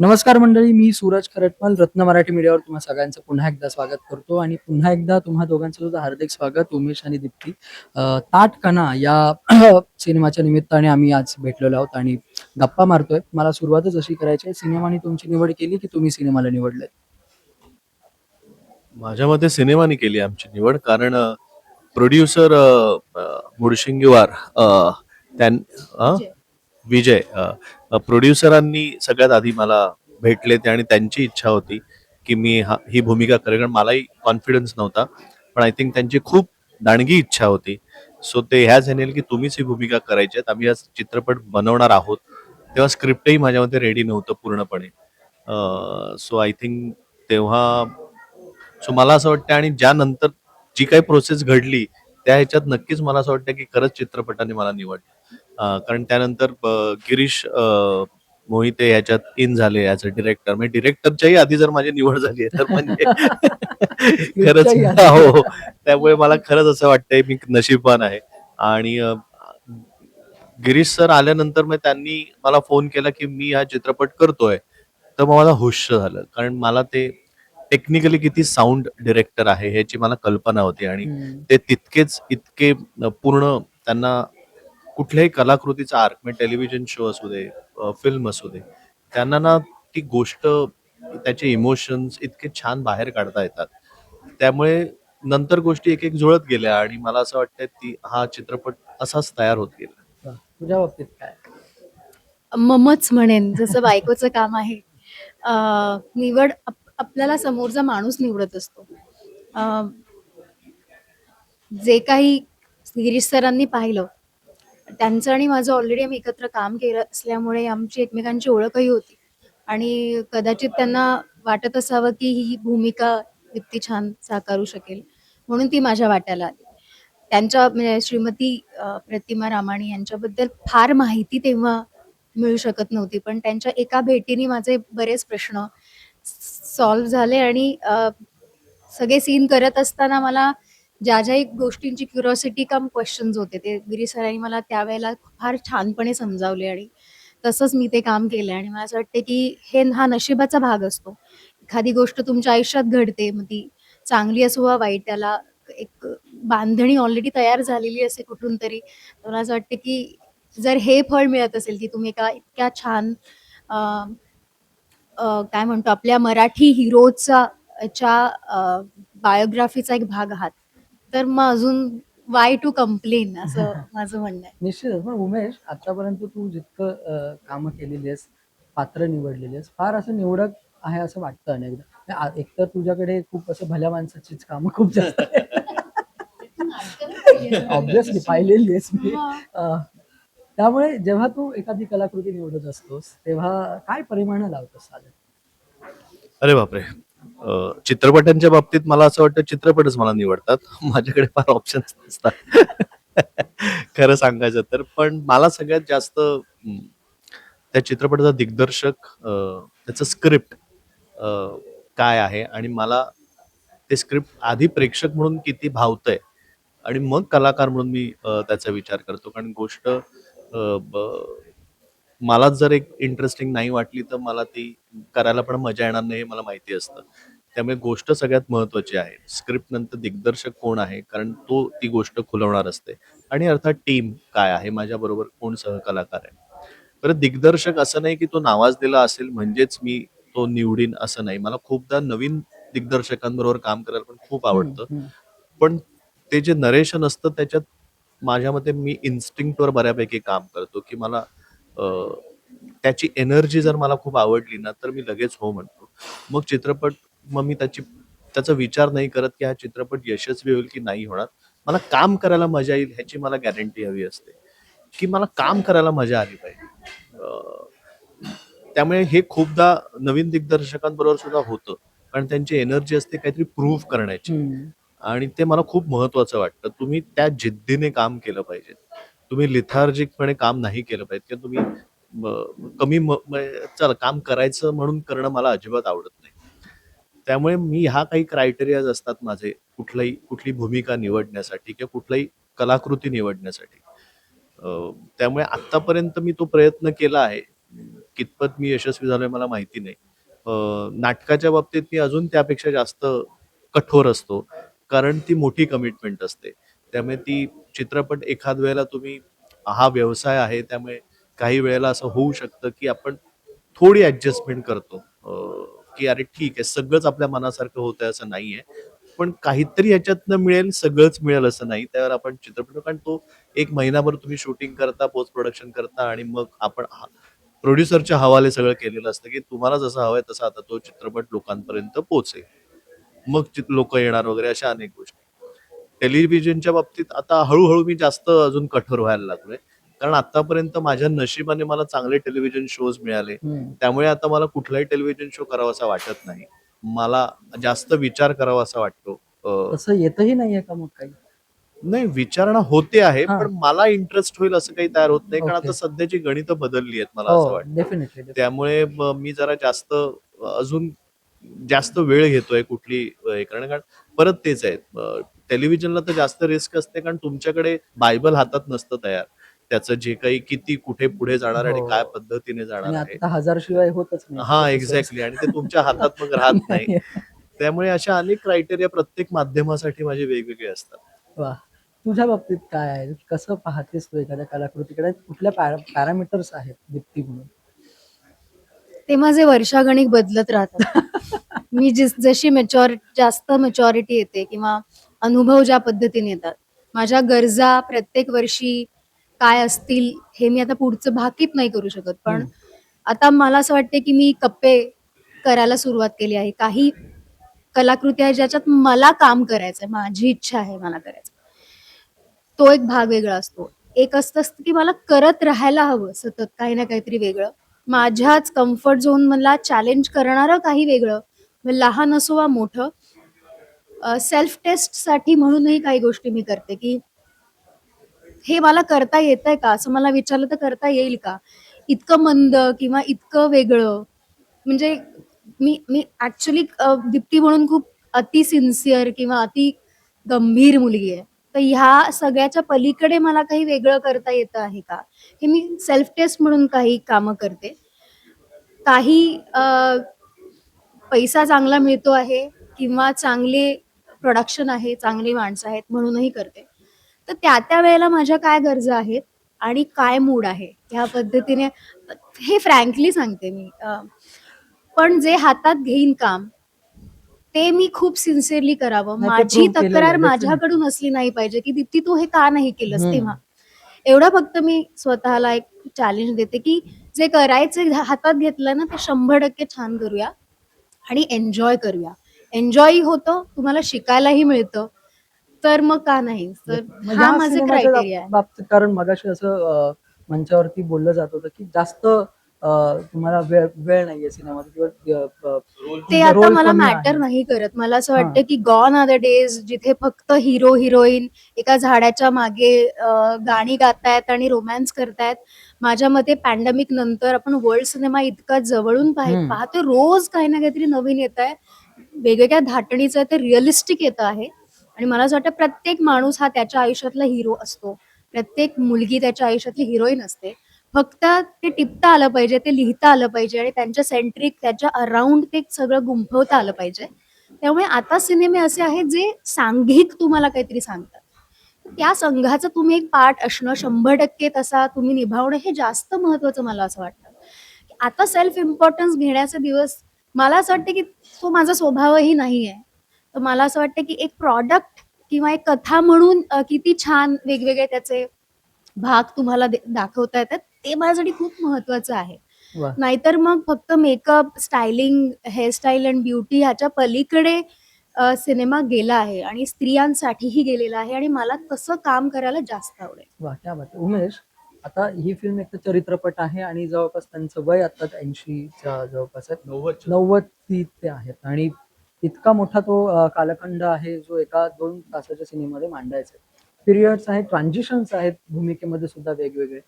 नमस्कार मंडळी मी सूरज खरटमल रत्न मराठी मीडियावर तुम्हा सगळ्यांचं पुन्हा एकदा स्वागत करतो आणि पुन्हा एकदा तुम्हा दोघांचं सुद्धा हार्दिक स्वागत उमेश आणि दीप्ती. अं, ताट कणा या सिनेमाच्या निमित्ताने आम्ही आज भेटलेलो आहोत आणि गप्पा मारतोय. मला सुरुवातच अशी करायची आहे सिनेमाने तुमची निवड केली की तुम्ही सिनेमाला निवडले माझ्या मते सिनेमाने केली आमची निवड कारण प्रोड्युसर मुडशिंगीवार अ, त्यां अ? विजय. प्रोड्युसरांनी सगळ्यात आधी मला भेटले ते आणि त्यांची इच्छा होती की मी हा ही भूमिका करेन. कारण मलाही कॉन्फिडन्स नव्हता. पण आय थिंक त्यांची खूप दाणगी इच्छा होती. सो ते ह्या झेनेल की तुम्हीच ही भूमिका करायची आहेत. आम्ही हा चित्रपट बनवणार आहोत. तेव्हा स्क्रिप्टही माझ्यामध्ये रेडी नव्हतं पूर्णपणे. सो आय थिंक तेव्हा सो मला असं वाटतं आणि ज्यानंतर जी काही प्रोसेस घडली त्या ह्याच्यात नक्कीच मला असं वाटतं की खरंच चित्रपटाने मला निवडलं. अं, कारण त्यानंतर गिरीश अं, मोहिते ह्याच्यात इन झाले ऍज अ डिरेक्टर म्हणजे डिरेक्टरच्याही आधी जर माझी निवड झाली आहे तर म्हणजे खरंच आधी. हो हो. त्यामुळे मला खरंच असं वाटतंय मी नशीबवान आहे. आणि अं, गिरीश सर आल्यानंतर मग त्यांनी मला फोन केला की मी हा चित्रपट करतोय. तर मग मला हुश झालं. कारण मला ते टेक्निकली किती साऊंड डिरेक्टर आहे ह्याची मला कल्पना होती. आणि ते तितकेच इतके अ, पूर्ण त्यांना कुठल्याही कलाकृतीचा आर्क म्हणजे टेलिव्हिजन शो असू दे फिल्म असू दे त्यांना ना ती गोष्ट त्याचे इमोशन्स इतके छान बाहेर काढता येतात. त्यामुळे नंतर गोष्टी एक एक जुळत गेल्या आणि मला असं वाटतं ती हा चित्रपट असाच तयार होत गेला. तुझ्या बाबतीत काय? ममच म्हणेन जसं बायकोचं काम आहे. निवड आप- आपल्याला समोरचा माणूस निवडत असतो. जे काही गिरीश सरांनी पाहिलं त्यांचं आणि माझं ऑलरेडी आम्ही एकत्र काम केलं असल्यामुळे आमची एकमेकांची ओळखही होती. आणि कदाचित त्यांना वाटत असावं की ही भूमिका इतकी छान साकारू शकेल म्हणून ती माझ्या वाट्याला आली. त्यांच्या म्हणजे श्रीमती प्रतिमा रामाणी यांच्याबद्दल फार माहिती तेव्हा मिळू शकत नव्हती पण त्यांच्या एका भेटीने माझे बरेच प्रश्न सॉल्व्ह झाले आणि सगळे सीन करत असताना मला ज्या ज्या एक गोष्टींची क्युरिओसिटी कम क्वेश्चन्स होते. ते गिरी सरांनी मला त्यावेळेला फार छानपणे समजावले आणि तसंच मी ते काम केलं आणि मला असं वाटते की हे हा नशिबाचा भाग असतो. एखादी गोष्ट तुमच्या आयुष्यात घडते मग ती चांगली असो वा वाईट त्याला एक बांधणी ऑलरेडी तयार झालेली असते कुठून तरी मला असं वाटतं की जर हे फळ मिळत असेल की तुम्ही एका इतक्या छान काय म्हणतो आपल्या मराठी हिरोचा च्या बायोग्राफीचा एक भाग आहात तर मग अजून वाय टू कंप्लेन असं माझं म्हणणं आहे. निश्चितच. पण उमेश आतापर्यंत तू जितकं कामं केलेली आहेस पात्र निवडलेली आहेस फार असं निवडक आहे असं वाटतं अनेकदा. एकतर तुझ्याकडे खूप असं भल्या माणसाचीच कामं खूप जास्त ऑब्विसली पाहिलेली आहेस मी. त्यामुळे जेव्हा तू एखादी कलाकृती निवडत असतोस तेव्हा काय परिमाण लावतोस साधारण? अरे बापरे. चित्रपटांच्या बाबतीत मला असं वाटतं चित्रपटच मला निवडतात. माझ्याकडे फार ऑप्शन्स नसतात. खरं सांगायचं तर. पण मला सगळ्यात जास्त त्या चित्रपटाचा दिग्दर्शक त्याचं स्क्रिप्ट काय आहे? आणि मला ते स्क्रिप्ट आधी प्रेक्षक म्हणून किती भावतंय? आणि मग कलाकार म्हणून मी त्याचा विचार करतो. कारण गोष्ट मला जर एक इंटरेस्टिंग नाही वाटली तर मला ती करायला पण मजा येणार नाही हे मला माहिती असतं. त्यामुळे गोष्ट सगळ्यात महत्वाची आहे. स्क्रिप्ट नंतर दिग्दर्शक कोण आहे? कारण तो ती गोष्ट खुलवणार असते. आणि अर्थात टीम काय आहे? माझ्या बरोबर कोण सहकलाकार आहे? बरं दिग्दर्शक असं नाही की तो नावाजलेला असेल म्हणजेच मी तो निवडीन असं नाही. मला खूपदा नवीन दिग्दर्शकांबरोबर काम करायला पण खूप आवडतं. पण ते जे नरेशन असतं त्याच्यात माझ्या मते मी इन्स्टिंक्टवर बऱ्यापैकी काम करतो की मला अं, त्याची एनर्जी जर मला खूप आवडली ना तर मी लगेच हो म्हणतो. मग चित्रपट मग मी त्याची त्याचा विचार नाही करत की हा चित्रपट यशस्वी होईल की नाही होणार. मला काम करायला मजा येईल ह्याची मला गॅरंटी हवी असते. की मला काम करायला मजा आली पाहिजे. अं, त्यामुळे हे खूपदा नवीन दिग्दर्शकांबरोबर सुद्धा होतं. कारण त्यांची एनर्जी असते काहीतरी प्रूव्ह करण्याची. हम्म. आणि ते मला खूप महत्वाचं वाटतं. तुम्ही त्या जिद्दीने काम केलं पाहिजे. तुम्ही लिथार्जिकपणे काम नाही केलं पाहिजे. किंवा तुम्ही म- कमी म- म- चल काम करायचं म्हणून करणं मला अजिबात आवडत नाही. त्यामुळे मी ह्या काही क्रायटेरियाज असतात माझे कुठलाही कुठली भूमिका निवडण्यासाठी किंवा कुठलाही कलाकृती निवडण्यासाठी. त्यामुळे आत्तापर्यंत मी तो प्रयत्न केला आहे. कितपत मी यशस्वी झालोय मला माहिती नाही. नाटकाच्या बाबतीत मी अजून त्यापेक्षा जास्त कठोर असतो कारण ती मोठी कमिटमेंट असते. त्यामुळे ती चित्रपट एखाद वेळेला तुम्ही हा व्यवसाय आहे त्यामुळे काही वेळेला असं होऊ शकतं की आपण थोडी ॲडजस्टमेंट करतो. की अरे ठीक आहे सगळंच आपल्या मनासारखं होत आहे असं नाहीये. पण काहीतरी याच्यातनं मिळेल सगळंच मिळेल असं नाही. त्यावर आपण चित्रपट कारण तो एक महिनाभर तुम्ही शूटिंग करता पोस्ट प्रोडक्शन करता आणि मग आपण प्रोड्युसरच्या हवाले सगळं केलेलं असतं की तुम्हाला जसं हवंय तसं आता तो चित्रपट लोकांपर्यंत पोहोचेल. मग लोक येणार वगैरे अशा अनेक गोष्टी. टेलिव्हिजनच्या बाबतीत आता हळूहळू मी जास्त अजून कठोर व्हायला लागलोय. कारण आतापर्यंत माझ्या नशिबाने मला चांगले टेलिव्हिजन शोज मिळाले. त्यामुळे आता मला कुठलाही टेलिव्हिजन शो करावासा वाटत नाही. मला जास्त विचार करावासा वाटतो. अं, तसं येतही नाहीये का मग काही? नाही विचारणा होते आहे. पण मला इंटरेस्ट होईल असं काही तयार होत नाही. कारण. आता सध्याची गणित बदलली आहेत मला असं हो वाटतं डेफिनेटली त्यामुळे मी जरा जास्त अजून जास्त वेळ घेतोय कुठली करणं कारण परत तेच आहे. टेलिव्हिजनला तर जास्त रिस्क असते कारण तुमच्याकडे बायबल हातात नसतं तयार. त्याचं जे काही किती कुठे पुढे जाणार आहे हो. आणि काय पद्धतीने आणि जाणार आहे. हजार शिवाय होतच नाही. हा एक्झॅक्टली आणि ते तुमच्या हातात मग राहत नाही. त्यामुळे अशा अनेक क्रायटेरिया प्रत्येक माध्यमासाठी माझे वेगवेगळे असतात. वा. तुझ्या बाबतीत काय आहे? कसं पाहतेस तू एखाद्या कलाकृतीकडे? कुठल्या पॅरामीटर्स आहेत दीप्ती म्हणून? ते माझे वर्षागणिक बदलत राहतात. मी जिस जशी मेच्युर जास्त मेच्युरिटी येते किंवा अनुभव ज्या पद्धतीने येतात माझ्या गरजा प्रत्येक वर्षी काय असतील हे मी आता पुढचं भाकीत नाही करू शकत. पण. आता मला असं वाटते की मी कप्पे करायला सुरुवात केली आहे. काही कलाकृती आहे ज्याच्यात मला काम करायचंय. माझी इच्छा आहे मला करायचं. तो एक भाग वेगळा असतो. एक असतं असतं की मला करत राहायला हवं. सतत काही ना काहीतरी वेगळं. माझ्याच कम्फर्ट झोन मला चॅलेंज करणारं काही वेगळं. लहान असो वा मोठं सेल्फ टेस्टसाठी म्हणूनही काही गोष्टी मी करते की हे मला करता येतंय का? असं मला विचारलं तर करता येईल का? इतकं मंद किंवा इतकं वेगळं? म्हणजे मी मी ऍक्च्युली दीप्ती म्हणून खूप अति सिन्सिअर किंवा अति गंभीर मुलगी आहे. तर ह्या सगळ्याच्या पलीकडे मला काही वेगळं करता येतं आहे का? हे मी सेल्फ टेस्ट म्हणून काही कामं करते. काही पैसा चांगला मिळतो आहे किंवा चांगले प्रोडक्शन आहे चांगली माणसं आहेत म्हणूनही करते. तर त्या त्या वेळेला माझ्या काय गरजा आहेत आणि काय मूड आहे ह्या पद्धतीने हे फ्रँकली सांगते मी. पण जे हातात घेईन काम ते मी खूप सिन्सिअरली करावं. माझी तक्रार माझ्याकडून असली नाही पाहिजे की दीप्ती तू हे का नाही केलंस. तेव्हा? एवढा फक्त मी स्वतःला एक चॅलेंज देते की जे करायचे हातात घेतलं ना ते शंभर टक्के छान करूया आणि एन्जॉय करूया. एन्जॉय होतं तुम्हाला शिकायलाही मिळतं. तर मग का नाही? तर मग हा या माझा सिनेमाच्या क्रायटेरिया आहे. बाबतीत कारण मगाशी असं अं, मंचावरती बोललं जात होतं की जास्त अं, तुम्हाला वेळ वेळ नाहीये सिनेमात किंवा अं, ते तुमचा आता role मला कमी मॅटर. नाही करत. मला असं वाटतं की गॉन आर द डेज जिथे फक्त हिरो हिरोईन एका झाडाच्या मागे अं, गाणी गातायत आणि रोमॅन्स करतायत. माझ्या मते पॅन्डेमिक नंतर आपण वर्ल्ड सिनेमा इतका जवळून पाह- हम्म. पाहतोय. रोज काही ना काहीतरी नवीन येत आहे वेगवेगळ्या धाटणीचं आहे ते रिअलिस्टिक येतं आहे. आणि मला असं वाटतं प्रत्येक माणूस हा त्याच्या आयुष्यातला हिरो असतो. प्रत्येक मुलगी त्याच्या आयुष्यातली हिरोईन असते. फक्त ते टिपता आलं पाहिजे ते लिहिता आलं पाहिजे आणि त्यांच्या सेंट्रिक त्याच्या अराउंड ते सगळं गुंफवता आलं पाहिजे. त्यामुळे आता सिनेमे असे आहेत जे सांघिक तुम्हाला काहीतरी सांगतात. त्या संघाचं तुम्ही एक पार्ट असणं शंभर टक्के तसा तुम्ही निभावणं हे जास्त महत्वाचं मला असं वाटतं. आता सेल्फ इम्पॉर्टन्स घेण्याचे दिवस मला असं वाटतं की तो माझा स्वभावही नाही आहे तर मला असं वाटतं की एक प्रॉडक्ट किंवा एक कथा म्हणून किती छान वेगवेगळे त्याचे भाग तुम्हाला दाखवता येतात ते माझ्यासाठी खूप महत्वाचं आहे. नाहीतर मग फक्त makeup styling hairstyle and beauty ह्याच्या पलीकडे सिनेमा गेला आहे आणि स्त्रियांसाठीही गेलेला आहे आणि मला तसं काम करायला जास्त आवडेल. उमेश आता ही फिल्म एक तर चरित्रपट आहे आणि जवळपास त्यांचं वय आता ऐंशीच्या जवळपास आहे नव्वद ती ते आहेत आणि इतका मोठा तो कालखंड आहे जो एका दोन तासाच्या सिनेमामध्ये मांडायचा पिरियड्स आहेत ट्रान्झिशन्स आहेत भूमिकेमध्ये सुद्धा वेगवेगळे.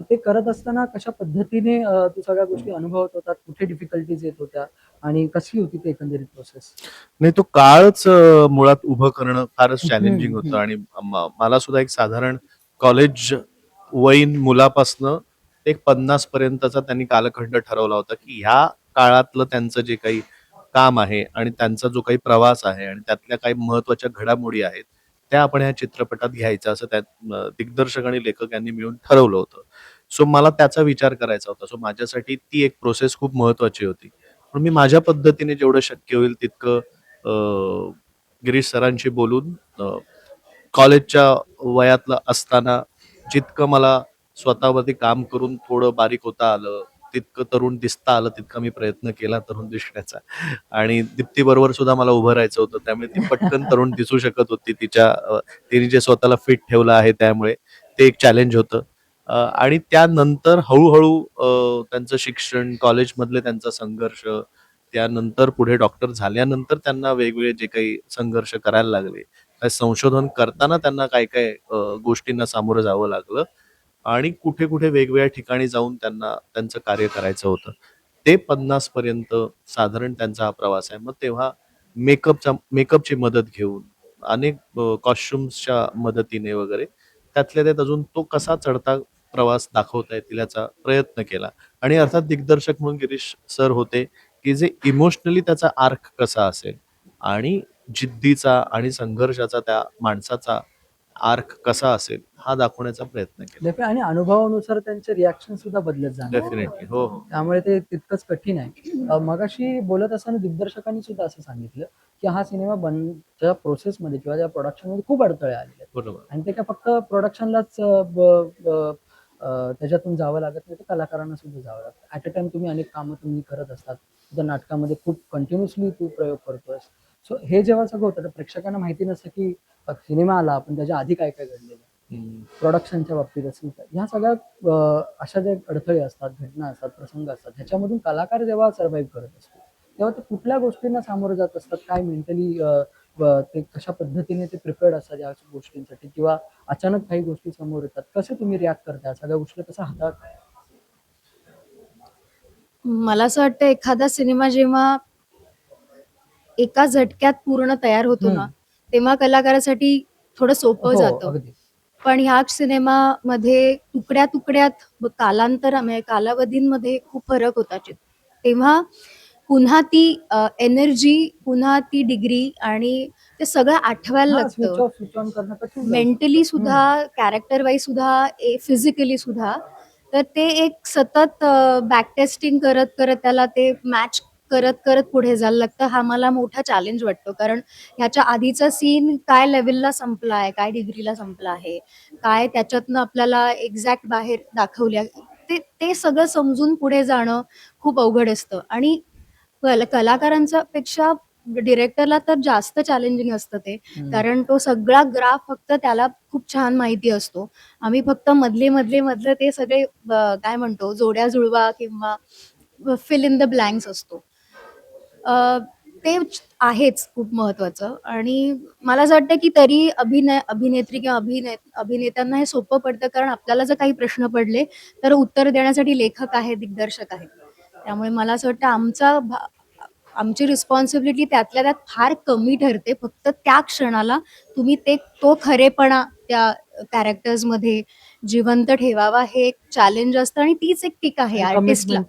So ते करत असताना कशा पद्धतीने तू सगळ्या गोष्टी अनुभवत होतात कुठे डिफिकल्टीज येत होत्या आणि कशी होती ती एकंदरीत प्रोसेस नाही तो काळच मुळात उभं करणं फारच चॅलेंजिंग होतं आणि मला सुद्धा एक साधारण कॉलेज वयीन मुलापासनं एक पन्नास पर्यंतचा त्यांनी कालखंड ठरवला होता की ह्या काळातलं त्यांचं जे काही काम आहे आणि त्यांचा जो काही प्रवास आहे आणि त्यातल्या काही महत्त्वाच्या घडामोडी आहेत त्या आपण ह्या चित्रपटात घ्यायच्या असं त्यात दिग्दर्शक आणि लेखक यांनी मिळून ठरवलं होतं. सो मला त्याचा विचार करायचा होता. सो माझ्यासाठी ती एक प्रोसेस खूप महत्वाची होती. पण मी माझ्या पद्धतीने जेवढं शक्य होईल तितकं गिरीश सरांशी बोलून कॉलेजच्या वयातलं असताना जितकं मला स्वतःवरती काम करून थोडं बारीक होता आलं तितकं तरुण दिसता आलं तितका मी प्रयत्न केला तरुण दिसण्याचा. आणि दीप्ती बरोबर सुद्धा मला उभं राहायचं होतं त्यामुळे ती पटकन तरुण दिसू शकत होती तिच्या तिने जे स्वतःला फिट ठेवलं आहे त्यामुळे ते एक चॅलेंज होतं. आणि त्यानंतर हळूहळू त्यांचं शिक्षण कॉलेजमधले त्यांचा संघर्ष त्यानंतर पुढे डॉक्टर झाल्यानंतर त्यांना वेगवेगळे जे काही संघर्ष करायला लागले. संशोधन करताना त्यांना काय काय गोष्टींना सामोरं जावं लागलं आणि कुठे कुठे वेगवेगळ्या ठिकाणी जाऊन त्यांना त्यांचं कार्य करायचं होतं. ते पन्नास पर्यंत साधारण त्यांचा हा प्रवास आहे. मग तेव्हा मेकअपचा मेकअपची मदत घेऊन अनेक कॉस्ट्युम्सच्या मदतीने वगैरे त्यातल्या त्यात अजून तो कसा चढता प्रवास दाखवता येतील याचा प्रयत्न केला. आणि अर्थात दिग्दर्शक म्हणून गिरीश सर होते की जे इमोशनली त्याचा आर्क कसा असेल आणि जिद्दीचा आणि संघर्षाचा त्या माणसाचा आर्क कसा असेल हा दाखवण्याचा प्रयत्न केला. Definitely. आणि अनुभवानुसार त्यांचे रिॲक्शन सुद्धा बदलत जाणार. डेफिनेटली हो. हो त्यामुळे ते तितकंच कठीण आहे. अ, मगाशी बोलत असताना दिग्दर्शकांनी सुद्धा असं सांगितलं की हा सिनेमा बनच्या प्रोसेसमध्ये किंवा त्या प्रोडक्शनमध्ये खूप अडथळे आलेले आहेत. बरोबर. आणि ते काय फक्त प्रोडक्शनलाच त्याच्यातून जावं लागत नाही तर कलाकारांना सुद्धा जावं लागतं. ऍट अ टाइम तुम्ही अनेक कामं तुम्ही करत असतात. नाटकामध्ये खूप कंटिन्युअसली तू प्रयोग करतोस सो हे जेव्हा सगळं होतं तर प्रेक्षकांना माहिती नसतं की अ, सिनेमा आला पण त्याच्या आधी काय काय घडलेलं. प्रोडक्शनच्या बाबतीत असेल तर ह्या सगळ्या अशा जे अडथळे असतात घटना असतात प्रसंग असतात ह्याच्यामधून कलाकार जेव्हा सर्व्हाइव्ह करत असतो तेव्हा ते कुठल्या गोष्टींना सामोरं जात असतात काय मेंटली ते कशा पद्धतीने ते प्रिपेअर्ड असतात या गोष्टींसाठी किंवा अचानक काही गोष्टी समोर येतात कसे तुम्ही रिॲक्ट करता? या सगळ्या गोष्टी कसा हाताळता? मला असं वाटतं एखादा सिनेमा जेव्हा एका झटक्यात पूर्ण तयार होतो ना. तेव्हा कलाकारासाठी थोडं सोपं हो, जातं. पण ह्या सिनेमामध्ये तुकड्या तुकड्यात कालांतर म्हणजे कालावधींमध्ये खूप फरक होता तेव्हा पुन्हा ती एनर्जी पुन्हा ती डिग्री आणि ते सगळं आठवायला लागतं. मेंटली सुद्धा कॅरेक्टर वाईज सुद्धा फिजिकली सुद्धा तर ते एक सतत बॅक टेस्टिंग करत करत त्याला ते मॅच करत करत पुढे जायला लागतं. हा मला मोठा चॅलेंज वाटतो. कारण ह्याच्या आधीचा सीन काय लेवलला संपला आहे? काय डिग्रीला संपला आहे? काय त्याच्यातनं आपल्याला एक्झॅक्ट बाहेर दाखवल्या? ते ते सगळं समजून पुढे जाणं खूप अवघड असतं. आणि कल- कलाकारांच्या पेक्षा डिरेक्टरला तर जास्त चॅलेंजिंग असतं ते. कारण तो सगळा ग्राफ फक्त त्याला खूप छान माहिती असतो. आम्ही फक्त मधले मधले मधले ते सगळे काय म्हणतो? जोड्या जुळवा किंवा फिल इन द ब्लँक्स असतो. ते आहेच खूप महत्वाचं आणि मला असं वाटतं की तरी अभिनय अभिनेत्री किंवा अभिने अभिनेत्यांना हे सोपं पडतं कारण आपल्याला जर काही प्रश्न पडले तर उत्तर देण्यासाठी लेखक आहे दिग्दर्शक आहे त्यामुळे मला असं वाटतं आमचा आमची रिस्पॉन्सिबिलिटी त्यातल्या त्यात फार कमी ठरते. फक्त त्या क्षणाला तुम्ही ते तो खरेपणा त्या कॅरेक्टर्समध्ये जिवंत ठेवावा हे एक चॅलेंज असतं आणि तीच एक किक आहे आर्टिस्टला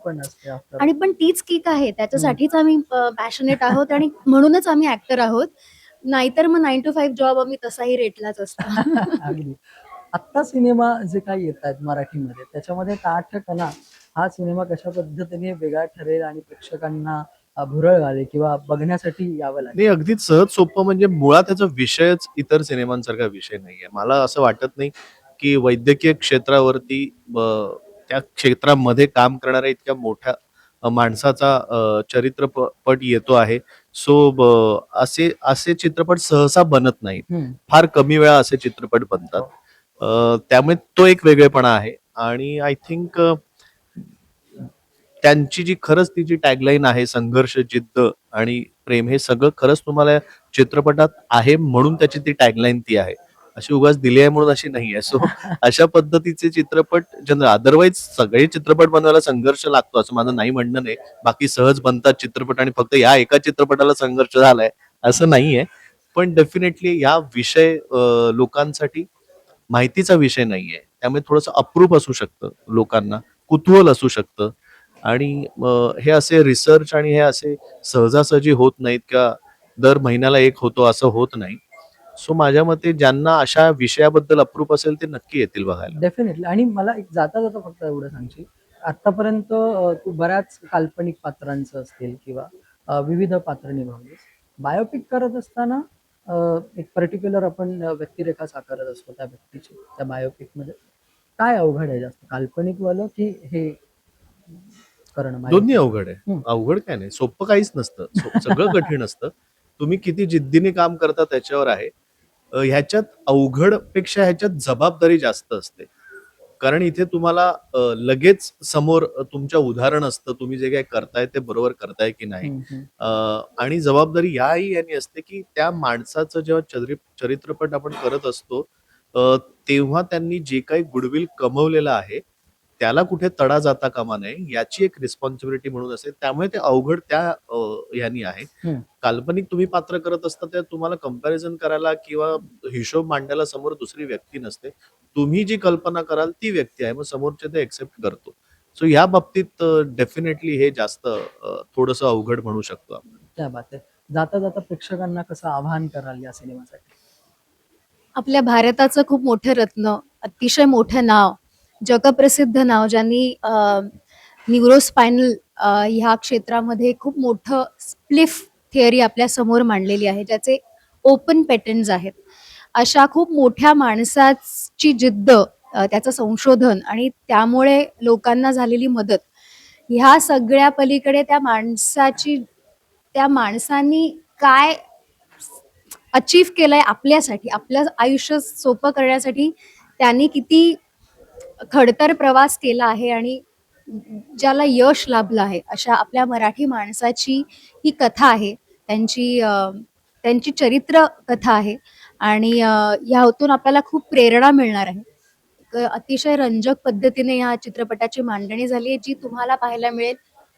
आणि पण तीच किक आहे. त्याच्यासाठीच आम्ही पॅशनेट आहोत आणि म्हणूनच आम्ही ऍक्टर आहोत. नाहीतर मग नाईन टू फाईव्ह जॉब आम्ही तसाही रेटलाच असतो. आत्ता सिनेमा जे काही येत आहेत मराठीमध्ये त्याच्यामध्ये ताठ कणा हा सिनेमा कशा पद्धतीने वेगळा ठरेल आणि प्रेक्षकांना भुरळ घालेल किंवा बघण्यासाठी यावं लागेल. नाही अगदीच सहज सोपं म्हणजे मुळात त्याचा विषयच इतर सिनेमांसारखा विषय नाहीये. मला असं वाटत नाही की वैद्यकीय क्षेत्रावरती त्या क्षेत्रामध्ये काम करणाऱ्या इतक्या मोठ्या माणसाचा चरित्रपट येतो आहे. सो असे असे चित्रपट सहसा बनत नाहीत. फार कमी वेळा असे चित्रपट बनतात. त्यामुळे तो एक वेगळेपणा आहे. आणि आय थिंक त्यांची जी खरंच ती जी टॅगलाईन आहे संघर्ष जिद्द आणि प्रेम हे सगळं खरंच तुम्हाला चित्रपटात आहे म्हणून त्याची ती टॅगलाईन ती आहे. अशी उगाच दिली आहे म्हणून अशी नाही आहे. सो अशा पद्धतीचे चित्रपट जनरल अदरवाईज सगळे चित्रपट बनवायला संघर्ष लागतो असं माझं नाही म्हणणं नाही. बाकी सहज बनतात चित्रपट आणि फक्त या एका चित्रपटाला संघर्ष झालाय असं नाहीये पण डेफिनेटली या विषय लोकांसाठी माहितीचा विषय नाहीये त्यामुळे थोडंसं अप्रूप असू शकतं लोकांना कुतूहल असू शकतं. आणि हे असे रिसर्च आणि हे असे सहजासहजी होत नाहीत किंवा दर महिन्याला एक होतो असं होत नाही. सो माझ्या मते ज्यांना अशा विषयाबद्दल अप्रूप असेल ते नक्की येतील बघायला. डेफिनेटली आणि मला एक जाता जाता फक्त एवढं सांगशील आतापर्यंत तू बऱ्याच काल्पनिक पात्रांचं असतील किंवा विविध पात्र निभावलीस. बायोपिक करत असताना एक पर्टिक्युलर आपण व्यक्तिरेखा साकारत असतो त्या व्यक्तीची त्या बायोपिकमध्ये. काय अवघड आहे जास्त? काल्पनिक वालं की हे करणं? दोन्ही अवघड आहे. अवघड काय नाही. सोपं काहीच नसतं. सगळं कठीण असतं. तुम्ही किती जिद्दीने काम करता त्याच्यावर आहे. ह्याच्यात अवघडपेक्षा ह्याच्यात जबाबदारी जास्त असते. कारण इथे तुम्हाला लगेच समोर तुमच्या उदाहरण असतं. तुम्ही जे काही करताय ते बरोबर करताय की नाही. आणि जबाबदारी याही यांनी असते की त्या माणसाचं जेव्हा चरि चरित्रपट आपण करत असतो तेव्हा त्यांनी जे काही गुडविल कमवलेलं आहे त्याला कुठे तडा जाता कामा नये याची एक रिस्पॉन्सिबिलिटी म्हणून असते त्यामुळे ते अवघड त्या ह्यानी आहे. काल्पनिक तुम्ही पात्र करत असता तर तुम्हाला कंपॅरिझन करायला किंवा हिशोब मांडायला समोर दुसरी व्यक्ती नसते. तुम्ही जी कल्पना कराल ती व्यक्ती आहे. मग समोरचे ते एक्सेप्ट करतो. सो या बाबतीत डेफिनेटली हे जास्त थोडस अवघड म्हणू शकतो आपण. बात आहे जाता जाता प्रेक्षकांना कसं आवाहन कराल या सिनेमासाठी? आपल्या भारताचं खूप मोठं रत्न अतिशय मोठं नाव जगप्रसिद्ध नाव ज्यांनी न्यूरोस्पायनल ह्या क्षेत्रामध्ये खूप मोठं स्प्लिफ थिअरी आपल्यासमोर मांडलेली आहे ज्याचे ओपन पॅटर्न्स आहेत. अशा खूप मोठ्या माणसाची जिद्द त्याचं संशोधन आणि त्यामुळे लोकांना झालेली मदत ह्या सगळ्या पलीकडे त्या माणसाची त्या माणसांनी काय अचीव केलंय आपल्यासाठी आपलं आयुष्य सोपं करण्यासाठी त्यांनी किती खडतर प्रवास केला आहे आणि ज्याला यश लाभलं आहे अशा आपल्या मराठी माणसाची ही कथा आहे. त्यांची त्यांची चरित्र कथा आहे आणि ह्यातून आपल्याला खूप प्रेरणा मिळणार आहे. अतिशय रंजक पद्धतीने या चित्रपटाची मांडणी झाली आहे जी तुम्हाला पाहायला मिळेल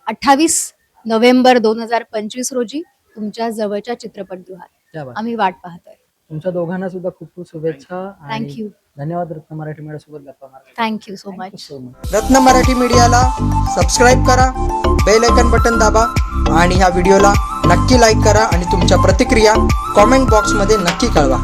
अठ्ठावीस नोव्हेंबर दोन हजार पंचवीस रोजी तुमच्या जवळच्या चित्रपटगृहात. आम्ही वाट पाहतोय. तुमच्या दोघांना सुद्धा खूप खूप शुभेच्छा थँक्यू धन्यवाद रत्न मराठी मीडिया सोबत गप्पा मारा thank you so much so much Ratna Marathi मीडियाला सबस्क्राईब करा बेल आयकन बटन दाबा आणि ह्या व्हिडिओला नक्की लाईक करा आणि तुमच्या प्रतिक्रिया कॉमेंट बॉक्समध्ये नक्की कळवा.